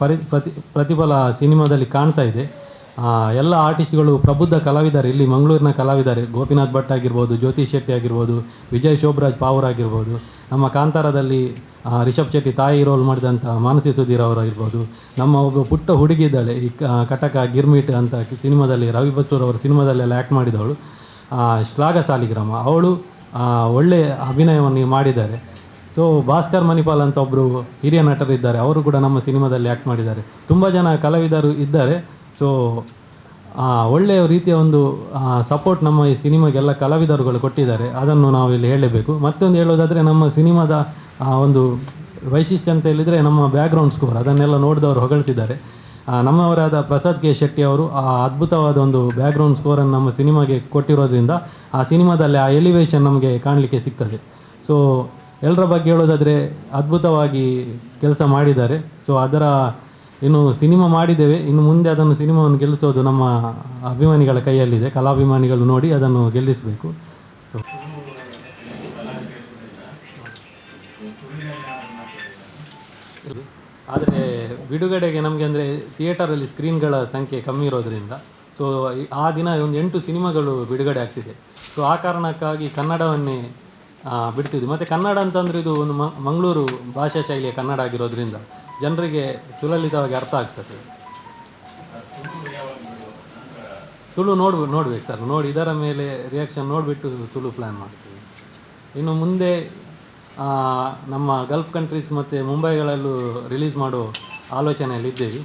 ಪರಿ, ಪ್ರತಿ, ಪ್ರತಿಫಲ ಸಿನಿಮಾದಲ್ಲಿ ಕಾಣ್ತಾ ಇದೆ. ಎಲ್ಲ ಆರ್ಟಿಸ್ಟ್ಗಳು ಪ್ರಬುದ್ಧ ಕಲಾವಿದರು. ಇಲ್ಲಿ ಮಂಗಳೂರಿನ ಕಲಾವಿದರು ಗೋಪಿನಾಥ್ ಭಟ್ ಆಗಿರ್ಬೋದು, ಜ್ಯೋತಿ ಶೆಟ್ಟಿ ಆಗಿರ್ಬೋದು, ವಿಜಯ್ ಶೋಭರಾಜ್ ಪಾವರ್ ಆಗಿರ್ಬೋದು, ನಮ್ಮ ಕಾಂತಾರದಲ್ಲಿ ರಿಷಬ್ ಶೆಟ್ಟಿ ತಾಯಿ ರೋಲ್ ಮಾಡಿದಂಥ ಮಾನಸಿ ಸುಧೀರ್ ಅವರಾಗಿರ್ಬೋದು, ನಮ್ಮ ಒಬ್ಬ ಪುಟ್ಟ ಹುಡುಗಿ ಇದ್ದಾಳೆ ಈ ಕಟಕ ಗಿರ್ಮಿಟ್ ಅಂತ ಸಿನಿಮಾದಲ್ಲಿ ರವಿ ಬಚ್ಚೂರ್ ಅವರ ಸಿನಿಮಾದಲ್ಲೆಲ್ಲ ಆ್ಯಕ್ಟ್ ಮಾಡಿದವಳು. ಶ್ಲಾಘ ಸಾಲಿಗ್ರಾಮ ಅವಳು ಒಳ್ಳೆಯ ಒಳ್ಳೆ ಅಭಿನಯವನ್ನು ಮಾಡಿದ್ದಾರೆ. ಸೊ ಭಾಸ್ಕರ್ ಮಣಿಪಾಲ್ ಅಂತ ಒಬ್ಬರು ಹಿರಿಯ ನಟರಿದ್ದಾರೆ. ಅವರು ಕೂಡ ನಮ್ಮ ಸಿನಿಮಾದಲ್ಲಿ ಆ್ಯಕ್ಟ್ ಮಾಡಿದ್ದಾರೆ. ತುಂಬ ಜನ ಕಲಾವಿದರು ಇದ್ದಾರೆ. ಸೊ ಒಳ್ಳೆಯ ರೀತಿಯ ಒಂದು ಸಪೋರ್ಟ್ ನಮ್ಮ ಈ ಸಿನಿಮಾಗೆಲ್ಲ ಕಲಾವಿದರುಗಳು ಕೊಟ್ಟಿದ್ದಾರೆ. ಅದನ್ನು ನಾವು ಇಲ್ಲಿ ಹೇಳಲೇಬೇಕು ಮತ್ತೊಂದು ಹೇಳೋದಾದರೆ ನಮ್ಮ ಸಿನಿಮಾದ ಒಂದು ವೈಶಿಷ್ಟ್ಯ ಅಂತ ಹೇಳಿದರೆ ನಮ್ಮ ಬ್ಯಾಕ್ಗ್ರೌಂಡ್ ಸ್ಕೋರ್ ಅದನ್ನೆಲ್ಲ ನೋಡಿದವರು ಹೊಗಳ್ತಿದ್ದಾರೆ. ನಮ್ಮವರಾದ ಪ್ರಸಾದ್ ಕೆ ಶೆಟ್ಟಿ ಅವರು ಆ ಅದ್ಭುತವಾದ ಒಂದು ಬ್ಯಾಕ್ಗ್ರೌಂಡ್ ಸ್ಕೋರನ್ನು ನಮ್ಮ ಸಿನಿಮಾಗೆ ಕೊಟ್ಟಿರೋದ್ರಿಂದ ಆ ಸಿನಿಮಾದಲ್ಲಿ ಆ ಎಲಿವೇಶನ್ ನಮಗೆ ಕಾಣಲಿಕ್ಕೆ ಸಿಗ್ತದೆ. ಸೊ ಎಲ್ಲರ ಬಗ್ಗೆ ಹೇಳೋದಾದರೆ ಅದ್ಭುತವಾಗಿ ಕೆಲಸ ಮಾಡಿದ್ದಾರೆ. ಸೊ ಅದರ ಇನ್ನು ಸಿನಿಮಾ ಮಾಡಿದ್ದೇವೆ. ಇನ್ನು ಮುಂದೆ ಅದನ್ನು ಸಿನಿಮಾವನ್ನು ಗೆಲ್ಲಿಸೋದು ನಮ್ಮ ಅಭಿಮಾನಿಗಳ ಕೈಯಲ್ಲಿದೆ. ಕಲಾಭಿಮಾನಿಗಳು ನೋಡಿ ಅದನ್ನು ಗೆಲ್ಲಿಸಬೇಕು. ಆದರೆ ಬಿಡುಗಡೆಗೆ ನಮಗೆ ಅಂದರೆ ಥಿಯೇಟರಲ್ಲಿ ಸ್ಕ್ರೀನ್ಗಳ ಸಂಖ್ಯೆ ಕಮ್ಮಿ ಇರೋದ್ರಿಂದ ಸೊ ಆ ದಿನ ಒಂದು ಎಂಟು ಸಿನಿಮಾಗಳು ಬಿಡುಗಡೆ ಆಗ್ತಿದೆ. ಸೊ ಆ ಕಾರಣಕ್ಕಾಗಿ ಕನ್ನಡವನ್ನೇ ಬಿಡ್ತಿದ್ವಿ. ಮತ್ತು ಕನ್ನಡ ಅಂತಂದರೆ ಇದು ಒಂದು ಮಂಗಳೂರು ಭಾಷಾ ಶೈಲಿಯ ಕನ್ನಡ ಆಗಿರೋದ್ರಿಂದ ಜನರಿಗೆ ಸುಲಲಿತವಾಗಿ ಅರ್ಥ ಆಗ್ತದೆ. ತುಳು ನೋಡ್, ನೋಡ್ಬೇಕು ಸರ್. ನೋಡಿ, ಇದರ ಮೇಲೆ ರಿಯಾಕ್ಷನ್ ನೋಡಿಬಿಟ್ಟು ತುಳು ಪ್ಲ್ಯಾನ್ ಮಾಡ್ತೀವಿ. ಇನ್ನು ಮುಂದೆ ನಮ್ಮ ಗಲ್ಫ್ ಕಂಟ್ರೀಸ್ ಮತ್ತು ಮುಂಬೈಗಳಲ್ಲೂ ರಿಲೀಸ್ ಮಾಡೋ ಆಲೋಚನೆಯಲ್ಲಿ ಇದ್ದೇವೆ.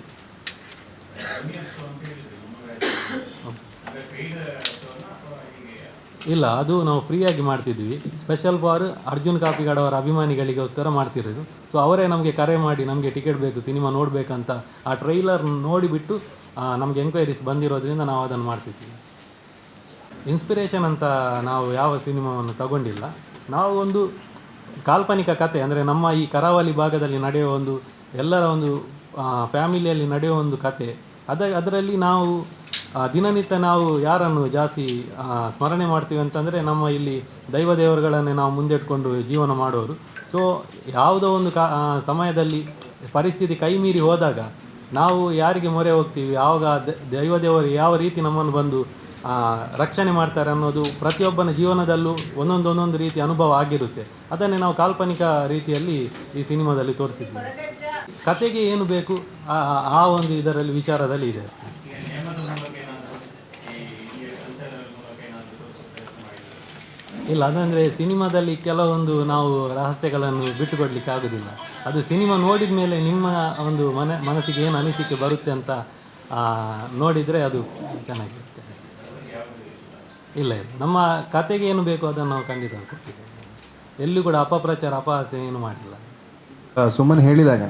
ಇಲ್ಲ, ಅದು ನಾವು ಫ್ರೀಯಾಗಿ ಮಾಡ್ತಿದ್ವಿ ಸ್ಪೆಷಲ್ ಫಾರ್ ಅರ್ಜುನ್ ಕಾಪಿಗಾಡ್ ಅವರ ಅಭಿಮಾನಿಗಳಿಗೋಸ್ಕರ ಮಾಡ್ತಿರೋದು. ಸೊ ಅವರೇ ನಮಗೆ ಕರೆ ಮಾಡಿ, ನಮಗೆ ಟಿಕೆಟ್ ಬೇಕು, ಸಿನಿಮಾ ನೋಡಬೇಕಂತ ಆ ಟ್ರೈಲರ್ ನೋಡಿಬಿಟ್ಟು ನಮಗೆ ಎಂಕ್ವೈರೀಸ್ ಬಂದಿರೋದ್ರಿಂದ ನಾವು ಅದನ್ನು ಮಾಡ್ತಿದ್ದೀವಿ ಇನ್ಸ್ಪಿರೇಷನ್ ಅಂತ ನಾವು ಯಾವ ಸಿನಿಮಾವನ್ನು ತಗೊಂಡಿಲ್ಲ. ನಾವು ಒಂದು ಕಾಲ್ಪನಿಕ ಕತೆ, ಅಂದರೆ ನಮ್ಮ ಈ ಕರಾವಳಿ ಭಾಗದಲ್ಲಿ ನಡೆಯುವ ಒಂದು, ಎಲ್ಲರ ಒಂದು ಫ್ಯಾಮಿಲಿಯಲ್ಲಿ ನಡೆಯುವ ಒಂದು ಕತೆ. ಅದ, ಅದರಲ್ಲಿ ನಾವು ದಿನನಿತ್ಯ ನಾವು ಯಾರನ್ನು ಜಾಸ್ತಿ ಸ್ಮರಣೆ ಮಾಡ್ತೀವಿ ಅಂತಂದರೆ ನಮ್ಮ ಇಲ್ಲಿ ದೈವ ದೇವರುಗಳನ್ನೇ ನಾವು ಮುಂದಿಟ್ಕೊಂಡು ಜೀವನ ಮಾಡೋರು. ಸೊ ಯಾವುದೋ ಒಂದು ಕಾ ಸಮಯದಲ್ಲಿ ಪರಿಸ್ಥಿತಿ ಕೈ ಮೀರಿ ಹೋದಾಗ ನಾವು ಯಾರಿಗೆ ಮೊರೆ ಹೋಗ್ತೀವಿ? ಯಾವಾಗ ದೈವದೇವರು ದೈವ ದೇವರು ಯಾವ ರೀತಿ ನಮ್ಮನ್ನು ಬಂದು ರಕ್ಷಣೆ ಮಾಡ್ತಾರೆ ಅನ್ನೋದು ಪ್ರತಿಯೊಬ್ಬನ ಜೀವನದಲ್ಲೂ ಒಂದೊಂದು ಒಂದೊಂದು ರೀತಿ ಅನುಭವ ಆಗಿರುತ್ತೆ. ಅದನ್ನೇ ನಾವು ಕಾಲ್ಪನಿಕ ರೀತಿಯಲ್ಲಿ ಈ ಸಿನಿಮಾದಲ್ಲಿ ತೋರಿಸಿದ್ವಿ ಕತೆಗೆ ಏನು ಬೇಕು? ಆ ಒಂದು ಇದರಲ್ಲಿ ವಿಚಾರದಲ್ಲಿ ಇದೆ. ಇಲ್ಲ, ಅದಂದರೆ ಸಿನಿಮಾದಲ್ಲಿ ಕೆಲವೊಂದು ನಾವು ರಹಸ್ಯಗಳನ್ನು ಬಿಟ್ಟುಕೊಡ್ಲಿಕ್ಕೆ ಆಗೋದಿಲ್ಲ. ಅದು ಸಿನಿಮಾ ನೋಡಿದ ಮೇಲೆ ನಿಮ್ಮ ಒಂದು ಮನ, ಮನಸ್ಸಿಗೆ ಏನು ಅನಿಸಿಕೆ ಬರುತ್ತೆ ಅಂತ ನೋಡಿದರೆ ಅದು ಚೆನ್ನಾಗಿರುತ್ತೆ. ಇಲ್ಲ ಇಲ್ಲ. ನಮ್ಮ ಕತೆಗೆ ಏನು ಬೇಕು ಅದನ್ನು ನಾವು ಖಂಡಿತ ಎಲ್ಲೂ ಕೂಡ ಅಪಪ್ರಚಾರ, ಅಪಹಾಸ್ಯ ಏನು ಮಾಡಿಲ್ಲ. ಸುಮ್ಮನೆ ಹೇಳಿದಾಗ,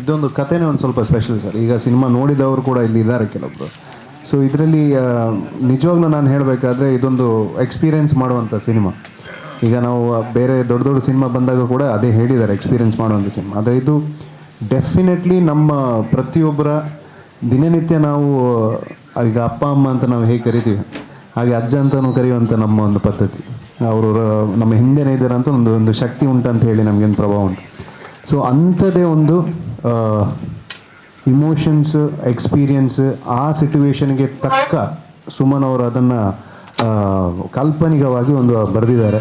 ಇದೊಂದು ಕಥೆನೇ ಒಂದು ಸ್ವಲ್ಪ ಸ್ಪೆಷಲ್ ಸರ್. ಈಗ ಸಿನಿಮಾ ನೋಡಿದವರು ಕೂಡ ಇಲ್ಲಿ ಇದ್ದಾರೆ ಕೆಲವೊಬ್ರು. ಸೊ ಇದರಲ್ಲಿ ನಿಜವಾಗ್ಲೂ ನಾನು ಹೇಳಬೇಕಾದ್ರೆ ಇದೊಂದು ಎಕ್ಸ್ಪೀರಿಯೆನ್ಸ್ ಮಾಡುವಂಥ ಸಿನಿಮಾ. ಈಗ ನಾವು ಬೇರೆ ದೊಡ್ಡ ದೊಡ್ಡ ಸಿನಿಮಾ ಬಂದಾಗ ಕೂಡ ಅದೇ ಹೇಳಿದ್ದಾರೆ ಎಕ್ಸ್ಪೀರಿಯೆನ್ಸ್ ಮಾಡುವಂಥ ಸಿನಿಮಾ. ಆದರೆ ಇದು ಡೆಫಿನೆಟ್ಲಿ ನಮ್ಮ ಪ್ರತಿಯೊಬ್ಬರ ದಿನನಿತ್ಯ ನಾವು ಈಗ ಅಪ್ಪ, ಅಮ್ಮ ಅಂತ ನಾವು ಹೇಗೆ ಕರಿತೀವಿ, ಹಾಗೆ ಅಜ್ಜ ಅಂತಲೂ ಕರೆಯುವಂಥ ನಮ್ಮ ಒಂದು ಪದ್ಧತಿ. ಅವರು ನಮ್ಮ ಹಿಂದೆನೇ ಇದ್ದಾರೆ ಒಂದು ಒಂದು ಶಕ್ತಿ ಉಂಟಂತ ಹೇಳಿ ನಮಗೇನು ಪ್ರಭಾವ ಉಂಟು. ಸೊ ಅಂಥದ್ದೇ ಒಂದು ಇಮೋಷನ್ಸ್ ಎಕ್ಸ್ಪೀರಿಯನ್ಸ್ ಆ ಸಿಚುವೇಶನ್ಗೆ ತಕ್ಕ ಸುಮನ್ ಅವರು ಅದನ್ನು ಕಾಲ್ಪನಿಕವಾಗಿ ಒಂದು ಬರೆದಿದ್ದಾರೆ.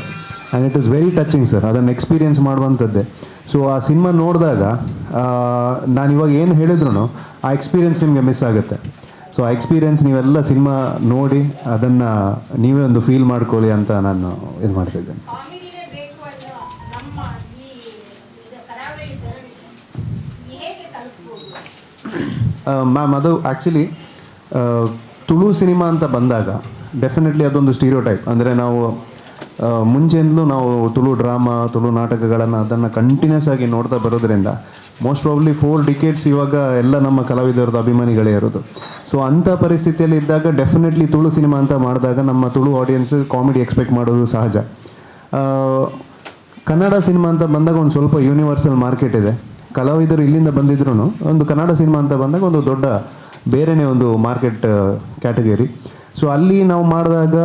And it is very touching sir ಅದನ್ನು ಎಕ್ಸ್ಪೀರಿಯನ್ಸ್ ಮಾಡುವಂಥದ್ದೇ. ಸೊ ಆ ಸಿನಿಮಾ ನೋಡಿದಾಗ ನಾನು ಇವಾಗ ಏನು ಹೇಳಿದ್ರು ಆ ಎಕ್ಸ್ಪೀರಿಯನ್ಸ್ ನಿಮಗೆ ಮಿಸ್ ಆಗುತ್ತೆ. ಸೊ ಆ ಎಕ್ಸ್ಪೀರಿಯನ್ಸ್ ನೀವೆಲ್ಲ ಸಿನಿಮಾ ನೋಡಿ, ಅದನ್ನು ನೀವೇ ಒಂದು ಫೀಲ್ ಮಾಡ್ಕೊಳ್ಳಿ ಅಂತ ನಾನು ಇದು ಮಾಡ್ತಿದ್ದೇನೆ ಕಾಮಿಡಿನೇ ಬೇಕು ಅನ್ನೋ ನಮ್ಮ ಈ ಇದು ಕರಾವಳಿ ಜನರಿಗೆ ಹೇಗೆ ತಲುಪ್ಬೋದು ಮ್ಯಾಮ್ ಅದು ಆ್ಯಕ್ಚುಲಿ ತುಳು ಸಿನಿಮಾ ಅಂತ ಬಂದಾಗ ಡೆಫಿನೆಟ್ಲಿ ಅದೊಂದು ಸ್ಟೀರಿಯೋ ಟೈಪ್ ಅಂದರೆ ನಾವು ಮುಂಚೆಯಿಂದಲೂ ನಾವು ತುಳು ಡ್ರಾಮಾ ತುಳು ನಾಟಕಗಳನ್ನು ಅದನ್ನು ಕಂಟಿನ್ಯೂಸ್ ಆಗಿ ನೋಡ್ತಾ ಬರೋದ್ರಿಂದ ಮೋಸ್ಟ್ ಪ್ರಾಬ್ಲಿ ಫೋರ್ ಡಿಕೇಟ್ಸ್ ಇವಾಗ ಎಲ್ಲ ನಮ್ಮ ಕಲಾವಿದರದ್ದು ಅಭಿಮಾನಿಗಳೇ ಇರೋದು. ಸೊ ಅಂಥ ಪರಿಸ್ಥಿತಿಯಲ್ಲಿ ಇದ್ದಾಗ ಡೆಫಿನೆಟ್ಲಿ ತುಳು ಸಿನಿಮಾ ಅಂತ ಮಾಡಿದಾಗ ನಮ್ಮ ತುಳು ಆಡಿಯನ್ಸ್ ಕಾಮಿಡಿ ಎಕ್ಸ್ಪೆಕ್ಟ್ ಮಾಡೋದು ಸಹಜ. ಕನ್ನಡ ಸಿನಿಮಾ ಅಂತ ಬಂದಾಗ ಒಂದು ಸ್ವಲ್ಪ ಯೂನಿವರ್ಸಲ್ ಮಾರ್ಕೆಟ್ ಇದೆ. ಕಲಾವಿದರು ಇಲ್ಲಿಂದ ಬಂದಿದ್ರು ಒಂದು ಕನ್ನಡ ಸಿನಿಮಾ ಅಂತ ಬಂದಾಗ ಒಂದು ದೊಡ್ಡ ಬೇರೆನೇ ಒಂದು ಮಾರ್ಕೆಟ್ ಕ್ಯಾಟಗರಿ. ಸೊ ಅಲ್ಲಿ ನಾವು ಮಾಡಿದಾಗ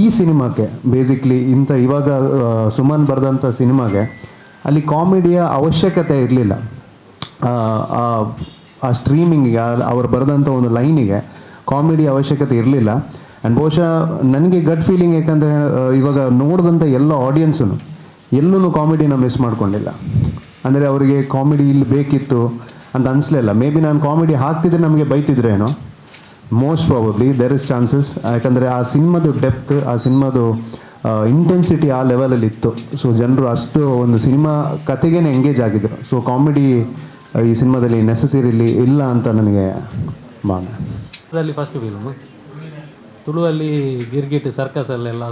ಈ ಸಿನಿಮಾಕ್ಕೆ ಬೇಸಿಕ್ಲಿ ಇಂಥ ಇವಾಗ ಸುಮನ್ ಬರೆದಂಥ ಸಿನಿಮಾಗೆ ಅಲ್ಲಿ ಕಾಮಿಡಿಯ ಅವಶ್ಯಕತೆ ಇರಲಿಲ್ಲ. ಆ ಸ್ಟ್ರೀಮಿಂಗಿಗೆ ಅವ್ರು ಬರೆದಂಥ ಒಂದು ಲೈನಿಗೆ ಕಾಮಿಡಿ ಅವಶ್ಯಕತೆ ಇರಲಿಲ್ಲ. ಆ್ಯಂಡ್ ಬಹುಶಃ ನನಗೆ ಗಟ್ ಫೀಲಿಂಗ್ ಯಾಕಂದರೆ ಇವಾಗ ನೋಡಿದಂಥ ಎಲ್ಲ ಆಡಿಯನ್ಸೂ ಎಲ್ಲೂ ಕಾಮಿಡಿನ ಮಿಸ್ ಮಾಡ್ಕೊಂಡಿಲ್ಲ. ಅಂದರೆ ಅವರಿಗೆ ಕಾಮಿಡಿ ಇಲ್ಲಿ ಬೇಕಿತ್ತು ಅಂತ ಅನಿಸ್ಲಿಲ್ಲ. ಮೇ ಬಿ ನಾನು ಕಾಮಿಡಿ ಹಾಕ್ತಿದ್ರೆ ನಮಗೆ ಬೈತಿದ್ರೇನೋ? Most probably there is chances ಯಾಕಂದರೆ ಆ ಸಿನಿಮಾದು ಡೆಪ್ತ್ ಆ ಸಿನಿಮಾದು ಇಂಟೆನ್ಸಿಟಿ ಆ ಲೆವೆಲಲ್ಲಿ ಇತ್ತು. ಸೊ ಜನರು ಅಷ್ಟು ಒಂದು ಸಿನಿಮಾ ಕತೆಗೇನೆ ಎಂಗೇಜ್ ಆಗಿದ್ರು. ಸೊ ಕಾಮಿಡಿ ಈ ಸಿನಿಮಾದಲ್ಲಿ ನೆಸಸರಿಲಿ ಇಲ್ಲ ಅಂತ ನನಗೆ ಭಾವನೆ. ಫಸ್ಟ್ ಫಿಲ್ಮ್ ತುಳುವಲ್ಲಿ ಗಿರ್ಗಿಟ್ ಸರ್ಕಸಲ್ಲೆಲ್ಲ